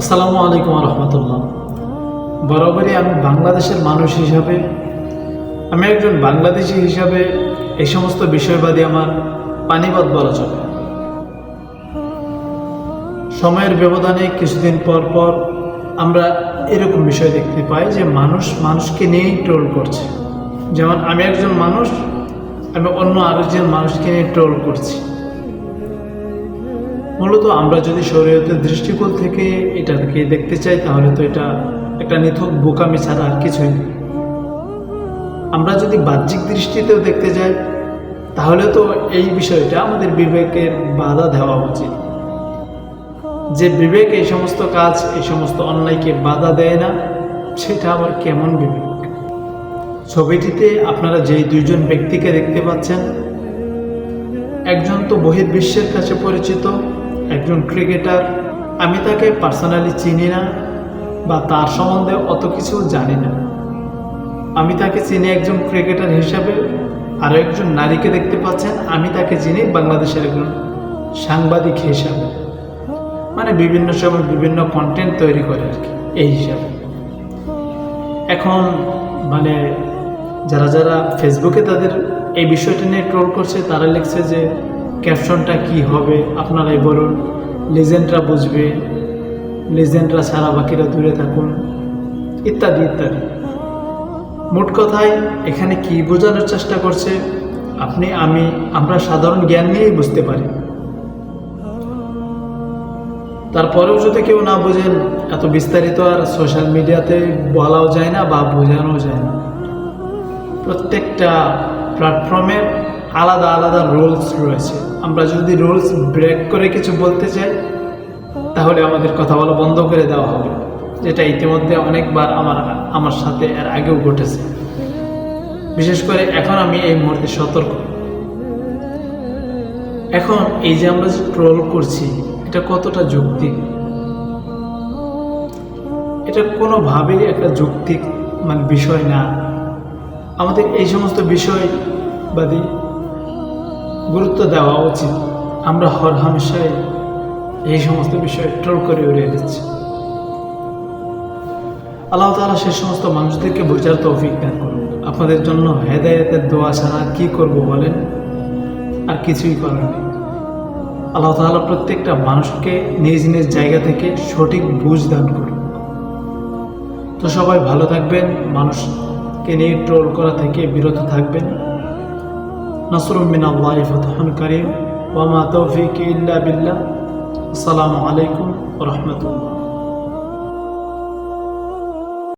আসসালামু আলাইকুম রহমতুল্লাহ। বরাবরই আমি বাংলাদেশের মানুষ হিসাবে, আমি একজন বাংলাদেশি হিসাবে এই সমস্ত বিষয়বাদী আমার পানিবাদ বলা চলে। সময়ের ব্যবধানে কিছুদিন পর পর আমরা এরকম বিষয় দেখতে পাই যে মানুষ মানুষকে নিয়েই ট্রোল করছে। যেমন আমি একজন মানুষ, আমি অন্য আরেকজন মানুষকে নিয়ে ট্রোল করছি। মূলত আমরা যদি শরীয়তের দৃষ্টিকোণ থেকে এটাকে দেখতে চাই, তাহলে তো এটা একটা নিথক বোকামি ছাড়া আর কিছুই নেই। আমরা যদি বাহ্যিক দৃষ্টিতেও দেখতে যাই, তাহলে তো এই বিষয়টা আমাদের বিবেকের বাধা দেওয়া উচিত। যে বিবেক এই সমস্ত কাজ, এই সমস্ত অন্যায়কে বাধা দেয় না, সেটা আবার কেমন বিবেক? ছবিটিতে আপনারা যেই দুইজন ব্যক্তিকে দেখতে পাচ্ছেন, একজন তো বহির্বিশ্বের কাছে পরিচিত একজন ক্রিকেটার, আমি তাকে পার্সোনালি চিনি না বা তার সম্বন্ধে অত কিছু জানি না। আমি তাকে চিনি একজন ক্রিকেটার হিসাবে, আরও একজন নারীকে দেখতে পাচ্ছেন, আমি তাকে চিনি বাংলাদেশের একজন সাংবাদিক হিসাবে। মানে বিভিন্ন সময় বিভিন্ন কন্টেন্ট তৈরি করে আর কি, এই হিসাবে। এখন মানে যারা যারা ফেসবুকে তাদের এই বিষয়টি নিয়ে ট্রোল করছে, তারা লিখছে যে ক্যাপশনটা কি হবে আপনারাই বলুন। লিজেন্ডরা বুঝবে, লিজেন্ডরা ছাড়া বাকিরা দূরে থাকুন, ইত্যাদি ইত্যাদি। মোট কথায়, এখানে কি বোঝানোর চেষ্টা করছে? আপনি, আমি, আমরা সাধারণ জ্ঞান নিয়েই বুঝতে পারি। তারপরেও যদি কেউ না বোঝেন, এত বিস্তারিত আর সোশ্যাল মিডিয়াতে বলাও যায় না বা বোঝানোও যায় না। প্রত্যেকটা প্ল্যাটফর্মের আলাদা আলাদা রুলস রয়েছে। আমরা যদি রুলস ব্রেক করে কিছু বলতে চাই, তাহলে আমাদের কথা বলা বন্ধ করে দেওয়া হবে, যেটা ইতিমধ্যে অনেকবার আমার আমার সাথে এর আগেও ঘটেছে। বিশেষ করে এখন আমি এই মুহূর্তে সতর্ক। এখন এই যে আমরা যে ট্রোল করছি, এটা কতটা যৌক্তিক এটা কোনোভাবেই একটা যৌক্তিক মানে বিষয় না। আমাদের এই সমস্ত বিষয় বাদী গুরুত্ব দেওয়া উচিত। আমরা হর হামেশায় এই সমস্ত বিষয়ে ট্রোল করে উড়িয়ে দিচ্ছি। আল্লাহ তালা সে সমস্ত মানুষদেরকে বোঝার তৌফিক দান করুন। আপনাদের জন্য হেদায়তের দোয়া ছাড়া কি করব বলেন? আর কিছুই করার নেই। আল্লাহ তালা প্রত্যেকটা মানুষকে নিজ নিজ জায়গা থেকে সঠিক বুঝ দান করুন। তো সবাই ভালো থাকবেন। মানুষকে নিয়ে ট্রোল করা থেকে বিরত থাকবেন। নসরুমিন আল্লাহ ফতহন করিম ওয়ামা তৌফিক ইল্লা বিল্লাহ আসসালামু আলাইকুম রহমতুল্লাহ